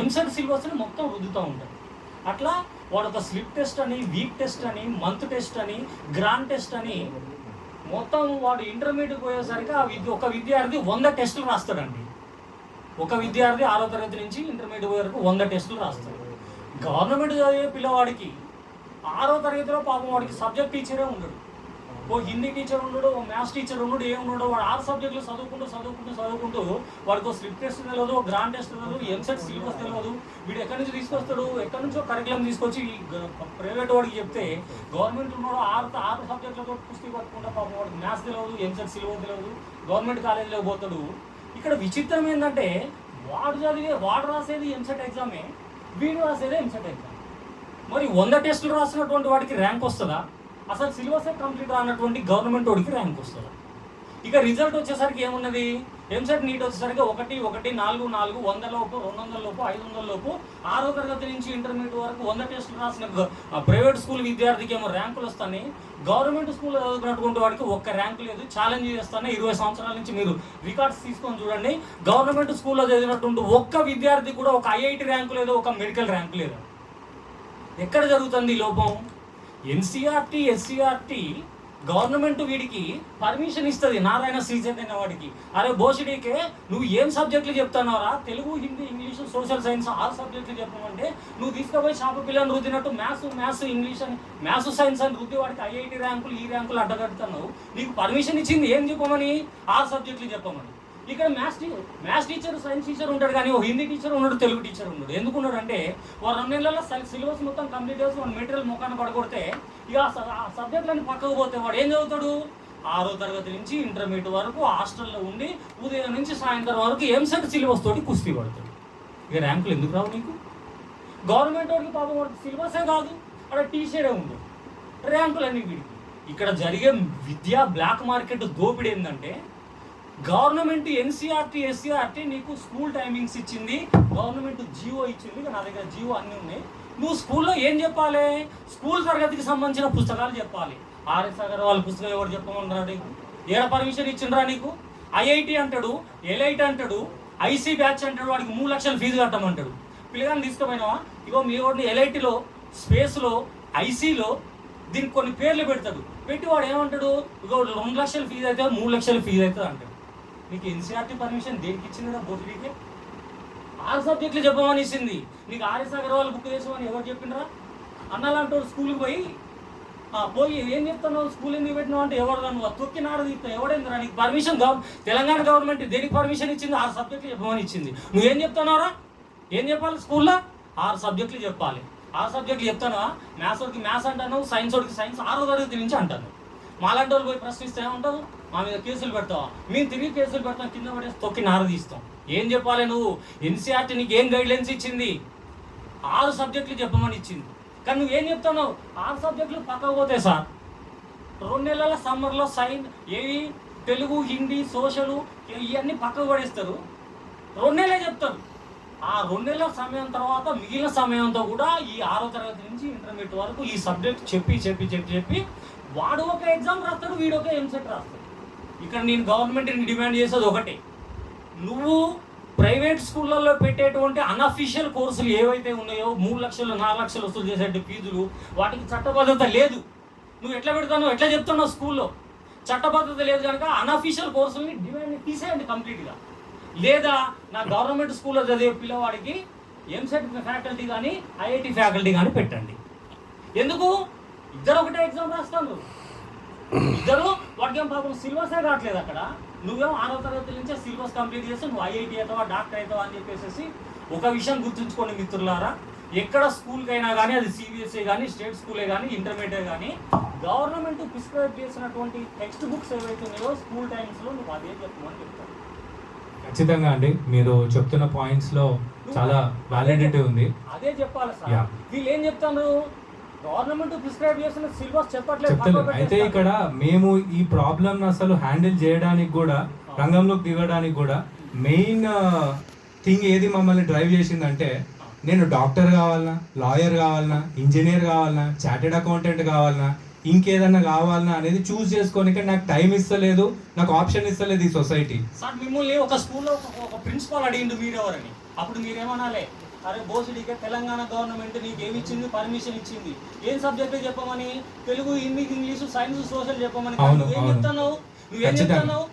ఎంసెట్ సిలబస్ని మొత్తం రుద్దుతూ ఉంటారు. అట్లా వాడు ఒక స్లిప్ టెస్ట్ అని వీక్ టెస్ట్ అని మంత్ టెస్ట్ అని గ్రాండ్ టెస్ట్ అని మొత్తం వాడు ఇంటర్మీడియట్ పోయేసరికి ఆ విద్య ఒక విద్యార్థి వంద టెస్టులు రాస్తాడండి. ఒక విద్యార్థి ఆరో తరగతి నుంచి ఇంటర్మీడియట్ పోయే వరకు వంద టెస్టులు రాస్తాడు. గవర్నమెంట్ చదివే పిల్లవాడికి ఆరో తరగతిలో పాపం వాడికి సబ్జెక్ట్ టీచరే ఉండడు. ఓ హిందీ టీచర్ ఉండడు ఓ మ్యాథ్స్ టీచర్ ఉండడు ఏం ఉండడు వాడు ఆరు సబ్జెక్టులు చదువుకుంటూ చదువుకుంటూ చదువుకుంటూ వాడికి స్లిప్ టెస్ట్ తెలియదు గ్రాండ్ టెస్ట్ తెలియదు ఎంసెట్ సిలబస్ తెలియదు వీడు ఎక్కడి నుంచి తీసుకొస్తాడు? ఎక్కడి నుంచో కరికులం తీసుకొచ్చి ప్రైవేట్ వాడికి చెప్తే గవర్నమెంట్ ఉన్నాడు ఆరు ఆరు సబ్జెక్టులతో పుస్తకం పట్టుకుంటా పాపం వాడికి మ్యాథ్స్ తెలియదు ఎంసెట్ సిలబస్ తెలియదు గవర్నమెంట్ కాలేజీలో పోతాడు. ఇక్కడ విచిత్రం ఏంటంటే వాడు చదివే వాడు రాసేది ఎంసెట్ ఎగ్జామే వీడు రాసేది ఎంసెట్ ఎగ్జామ్ మరి వంద టెస్టులు రాసినటువంటి వాడికి ర్యాంక్ వస్తుందా? అసలు సిలబసే కంప్లీట్ రానటువంటి గవర్నమెంట్ వాడికి ర్యాంక్ వస్తుంది. ఇక రిజల్ట్ వచ్చేసరికి ఏమున్నది? ఎంసెట్ నీట్ వచ్చేసరికి ఒకటి ఒకటి నాలుగు నాలుగు వంద లోపు రెండు వందల లోపు ఐదు వందల లోపు ఆరో తరగతి నుంచి ఇంటర్మీడియట్ వరకు వంద టెస్టులు రాసిన ప్రైవేట్ స్కూల్ విద్యార్థికి ఏమో ర్యాంకులు వస్తాయి గవర్నమెంట్ స్కూల్ చదువుకున్నటువంటి వాడికి ఒక్క ర్యాంక్ లేదు. ఛాలెంజ్ చేస్తాను ఇరవై సంవత్సరాల నుంచి మీరు రికార్డ్స్ తీసుకొని చూడండి. గవర్నమెంట్ స్కూల్లో చదివినటువంటి ఒక్క విద్యార్థి కూడా ఒక ఐఐటి ర్యాంకు లేదు ఒక మెడికల్ ర్యాంకు లేదు. ఎక్కడ జరుగుతుంది ఈ లోపం? ఎన్సీఆర్టీ ఎస్సీఆర్టీ గవర్నమెంట్ వీడికి పర్మిషన్ ఇస్తుంది నారాయణ సీజన్ అనే వాడికి. అరే బోసిడీకే నువ్వు ఏం సబ్జెక్టులు చెప్తున్నావురా? Telugu Hindi English social science ఆరు సబ్జెక్టులు చెప్పమంటే నువ్వు తీసుకుపోయి షాపు పిల్లని రుద్దినట్టు మ్యాథ్స్ మ్యాథ్స్ ఇంగ్లీష్ అని మ్యాథ్స్ సైన్స్ అని రుద్ది వాడికి ఐఐటి ర్యాంకులు ఈ ర్యాంకులు అడ్డగడుతున్నావు. నీకు పర్మిషన్ ఇచ్చింది ఏం చెప్పమని? ఆరు సబ్జెక్టులు చెప్పమని. ఇక్కడ maths teacher maths teacher science teacher ఉంటాడు కానీ ఓ హిందీ టీచర్ ఉన్నాడు తెలుగు టీచర్ ఉన్నాడు ఎందుకు ఉన్నాడు అంటే వారు రెండు నెలల్లో సిలబస్ మొత్తం కంప్లీట్ చేసి వాడు మెటీరియల్ ముఖాన్ని పడగొడితే ఇక ఆ ఆ సబ్జెక్టులన్నీ పక్కకు పోతే వాడు ఏం చదువుతాడు? ఆరో తరగతి నుంచి ఇంటర్మీడియట్ వరకు హాస్టల్లో ఉండి ఉదయం నుంచి సాయంత్రం వరకు ఎంసెట్ సిలబస్ తోటి కుస్తీ పడతాడు. ఇక ర్యాంకులు ఎందుకు రావు నీకు? గవర్నమెంట్ వాడికి పాపం వాడికి సిలబసే కాదు. అక్కడ టీచరే ఉంది ర్యాంకులన్నీ వీడికి. ఇక్కడ జరిగే విద్యా బ్లాక్ మార్కెట్ దోపిడీ ఏంటంటే గవర్నమెంట్ ఎన్సీఆర్టీ ఎస్సీఆర్టీ నీకు స్కూల్ టైమింగ్స్ ఇచ్చింది. గవర్నమెంట్ జియో ఇచ్చింది నా దగ్గర జియో అన్నీ ఉన్నాయి. నువ్వు స్కూల్లో ఏం చెప్పాలి? స్కూల్ తరగతికి సంబంధించిన పుస్తకాలు చెప్పాలి. ఆర్ఎస్ అగర్వాల్ పుస్తకం ఎవరు చెప్పమన్నారా నీకు? ఏడ పర్మిషన్ ఇచ్చిండ్రా నీకు? ఐఐటి అంటాడు ఎల్ఐటి అంటాడు ఐసీ బ్యాచ్ అంటాడు వాడికి మూడు లక్షలు ఫీజు కట్టమంటాడు. పిల్లగాని తీసుకుపోయినావా? ఇగో మీ వాడిని ఎల్ఐటీలో స్పేస్లో ఐసీలో దీనికి కొన్ని పేర్లు పెడతాడు. పెట్టి వాడు ఏమంటాడు? ఇగో రెండు లక్షల ఫీజు అయితే మూడు లక్షల ఫీజు అవుతుంది అంటాడు. నీకు ఎన్సీఆర్టీ పర్మిషన్ దేనికి ఇచ్చింది బోటికి ఆరు సబ్జెక్టులు చెప్పమని ఇచ్చింది నీకు ఆర్ఎస్ అగర్వాల్ బుక్ చేసామని ఎవరు చెప్పిండ్రా? అన్నాలంటాడు స్కూల్కి పోయి పోయి ఏం చెప్తున్నావు? స్కూల్ ఎందుకు పెట్టినావు అంటే ఎవరు నువ్వు? తొక్కి నాడు తీస్తావు ఎవడైందిరా? నీకు పర్మిషన్ గవ తెలంగాణ గవర్నమెంట్ దేనికి పర్మిషన్ ఇచ్చింది? ఆరు సబ్జెక్టులు చెప్పమని ఇచ్చింది. నువ్వేం చెప్తున్నావురా? ఏం చెప్పాలి స్కూల్లో? ఆరు సబ్జెక్టులు చెప్పాలి. ఆరు సబ్జెక్టులు చెప్తానా మ్యాథ్స్ వాడికి మ్యాథ్స్ అంటాను సైన్స్ వాడికి సైన్స్ ఆరో తరగతి నుంచి అంటాను. మాలాంటి వాళ్ళు పోయి ప్రశ్నిస్తే ఏమంటావు మా మీద కేసులు పెడతావా? మేము తిరిగి కేసులు పెడతాం కింద పడేసి తొక్కి నారదీస్తాం ఏం చెప్పాలి నువ్వు? ఎన్సీఆర్టీ నీకు ఏం గైడ్లైన్స్ ఇచ్చింది? ఆరు సబ్జెక్టులు చెప్పమని ఇచ్చింది. కానీ నువ్వు ఏం చెప్తున్నావు? ఆరు సబ్జెక్టులు పక్కకు పోతే సార్. రెండు నెలల సమ్మర్లో సైన్ ఏవి తెలుగు హిందీ సోషలు ఇవన్నీ పక్కకు పడేస్తారు. రెండు నెలలే చెప్తారు. ఆ రెండు నెలల సమయం తర్వాత మిగిలిన సమయంతో కూడా ఈ ఆరో తరగతి నుంచి ఇంటర్మీడియట్ వరకు ఈ సబ్జెక్ట్ చెప్పి చెప్పి చెప్పి చెప్పి వాడు ఒక ఎగ్జామ్ రాస్తాడు వీడు ఒక ఎంసెట్ రాస్తాడు. ఇక్కడ నేను గవర్నమెంట్ని డిమాండ్ చేసేది ఒకటే. నువ్వు ప్రైవేట్ స్కూళ్ళల్లో పెట్టేటువంటి అనఫీషియల్ కోర్సులు ఏవైతే ఉన్నాయో మూడు లక్షలు నాలుగు లక్షలు వసూలు చేసేటి ఫీజులు వాటికి చట్టబద్ధత లేదు. నువ్వు ఎట్లా పెడతావు ఎట్లా చెప్తున్నావు స్కూల్లో? చట్టబద్ధత లేదు కనుక అనఫీషియల్ కోర్సుల్ని డిమాండ్ తీసేయండి కంప్లీట్గా లేదా నా గవర్నమెంట్ స్కూల్లో చదివే పిల్లవాడికి ఎంసెట్ ఫ్యాకల్టీ కానీ ఐఐటి ఫ్యాకల్టీ కానీ పెట్టండి. ఎందుకు? ఇద్దరు ఒకటే ఎగ్జామ్ రాస్తాను ఇద్దరు వాడికి ఏం పాపం సిలబసే కావట్లేదు అక్కడ. నువ్వేమో ఆరో తరగతి నుంచే సిలబస్ కంప్లీట్ చేసి నువ్వు ఐఐటి అవుతావా డాక్టర్ అవుతావా అని చెప్పేసి ఒక విషయం గుర్తుంచుకోండి మిత్రులారా. ఎక్కడ స్కూల్కైనా కానీ అది సిబిఎస్ఈ కానీ స్టేట్ స్కూలే కానీ ఇంటర్మీడియట్ కానీ గవర్నమెంట్ ప్రిస్క్రైబ్ చేసినటువంటి టెక్స్ట్ బుక్స్ ఏవైతే ఉన్నాయో స్కూల్ టైమ్స్లో నువ్వు అదే చెప్పమని చెప్తాను ఖచ్చితంగా అండి. మీరు చెప్తున్న పాయింట్స్లో చాలా వ్యాలిడిటీ ఉంది. అదే చెప్పాలి సార్. వీళ్ళు ఏం చెప్తారు గవర్నమెంట్ ప్రిస్క్రైబ్ చేసిన సిలబస్ చెప్పట్లేదు అయితే. ఇక్కడ మేము ఈ ప్రాబ్లమ్ అసలు హ్యాండిల్ చేయడానికి కూడా రంగంలోకి దిగడానికి కూడా మెయిన్ థింగ్ ఏది మమ్మల్ని డ్రైవ్ చేసిందంటే నేను డాక్టర్ కావాలనా లాయర్ కావాలనా ఇంజనీర్ కావాలనా చార్టెడ్ అకౌంటెంట్ కావాలనా ఇంకేదన్నా కావాలనా అనేది చూస్ చేసుకోనికి నాకు టైం ఇస్తలేదు నాకు ఆప్షన్ ఇస్తలేదు ఈ సొసైటీ. సార్ మిమ్మల్ని ఒక స్కూల్లో ఒక ఒక ప్రిన్సిపాల్ అడిగిండు మీరెవరని. అప్పుడు మీరేమనాలి? అరే బోసిడికే తెలంగాణ గవర్నమెంట్ నీకు ఏమి ఇచ్చింది పర్మిషన్ ఇచ్చింది. ఏం సబ్జెక్ట్ చెప్పమని? Telugu Hindi English science social చెప్పమని నువ్వేం. చెప్తున్నావు? నువ్వేం. చెప్తున్నావు?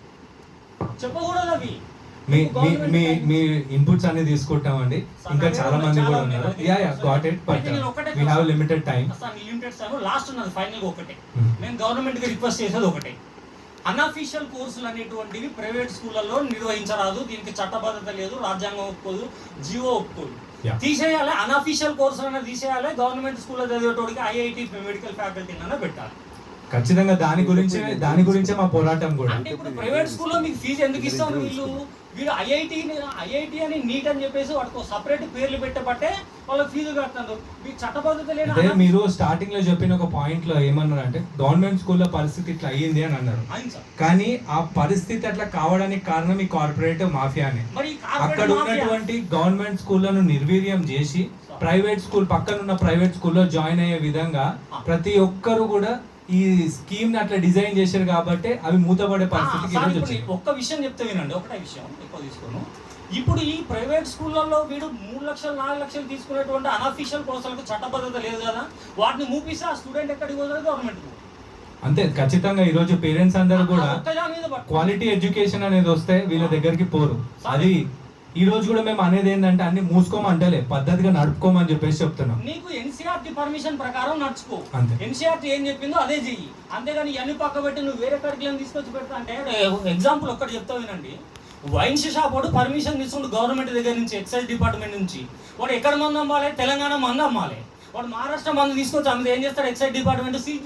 చెప్పకూడదు అవి. మీ మీ మీ ఇన్పుట్స్ అన్ని తీసుకుంటామండి. ఇంకా చాలా మంది కూడా ఉన్నారు. Yeah yeah got it but we have limited time limited time last ఉన్నది ఫైనల్ ఒకటే. నేను గవర్నమెంట్కి రిక్వెస్ట్ చేసేది ఒకటే. అన్అఫీషియల్ కోర్సులు అనేటువంటివి ప్రైవేట్ స్కూళ్ళల్లో నిర్వహించరాదు. దీనికి చట్టబద్ధత లేదు రాజ్యాంగం ఒప్పుకోదు జియో ఒప్పుకోదు. తీసేయాలి అన్అఫీషియల్ కోర్సులు అనేది తీసేయాలి గవర్నమెంట్ స్కూల్లో చదివేటోడికి ఐఐటి మెడికల్ ఫ్యాకల్టీ అన్న పెట్టాలి. ఖచ్చితంగా దాని గురించి దాని గురించే మా పోరాటం కూడా. అంటే ఇప్పుడు ప్రైవేట్ స్కూల్లో మీకు ఫీజు ఎందుకు ఇస్తాం వీళ్ళు? వీళ్ళు ఐఐటి ఐఐటి అని నీట్ అని చెప్పేసి వాటికి సపరేట్ పేర్లు పెట్టబట్టే వాళ్ళకి ఫీజు కడుతున్నారు మీకు చట్టబద్ధత లేని అదే మీరు స్టార్టింగ్లో చెప్పిన ఒక పాయింట్లో ఏమన్నారు అంటే గవర్నమెంట్ స్కూల్లో పరిస్థితి ఇట్లా అయ్యింది అని అన్నారు. కానీ ఆ పరిస్థితి అట్లా కావడానికి కారణం ఈ కార్పొరేట్ మాఫియానే. అక్కడ ఉన్నటువంటి గవర్నమెంట్ స్కూళ్ళను నిర్వీర్యం చేసి ప్రైవేట్ స్కూల్ పక్కన ఉన్న ప్రైవేట్ స్కూల్లో జాయిన్ అయ్యే విధంగా ప్రతి ఒక్కరు కూడా ఈ స్కీమ్ అట్లా డిజైన్ చేశారు కాబట్టి అవి మూతపడే వచ్చింది ఒక్క విషయం చెప్తే వినండి ఒకటే విషయం ఎక్కువ తీసుకోను. ఇప్పుడు ఈ ప్రైవేట్ స్కూళ్ళల్లో వీడు మూడు లక్షలు నాలుగు లక్షలు తీసుకునేటువంటి అనఫీషియల్ కోర్సులకు చట్టబద్ధత లేదు కదా వాటిని మూపిస్తే ఆ స్టూడెంట్ ఎక్కడికి పోతుంది గవర్నమెంట్ అంతే ఖచ్చితంగా ఈ రోజు పేరెంట్స్ అందరూ కూడా. క్వాలిటీ ఎడ్యుకేషన్ అనేది వస్తే వీళ్ళ దగ్గరికి పోరు. అది ఈ రోజు కూడా మేము అనేది ఏంటంటే అన్ని మూసుకోమంటలే పద్ధతిగా నడుపుకోమని చెప్పేసి చెప్తున్నాం. నీకు ఎన్సీఆర్టీ పర్మిషన్ ప్రకారం నడుచుకో. అంతే. ఎన్సీఆర్టీ ఏం చెప్పిందో అదే చెయ్యి. అంతేగాని ఇవన్నీ పక్క పెట్టి నువ్వు వేరే కరికులం తీసుకొచ్చి పెడతా అంటే ఎగ్జాంపుల్ ఒక్కటి చెప్తా వినండి. వైన్ షాప్ వాడు పర్మిషన్ తీసుకుంటు గవర్నమెంట్ దగ్గర నుంచి ఎక్సైజ్ డిపార్ట్మెంట్ నుంచి. వాడు ఎక్కడ మందు అమ్మాలి? తెలంగాణ మందు అమ్మాలి. వాడు మహారాష్ట్ర మందు తీసుకొచ్చి అమ్మితే ఏం చేస్తాడు? Excise department seize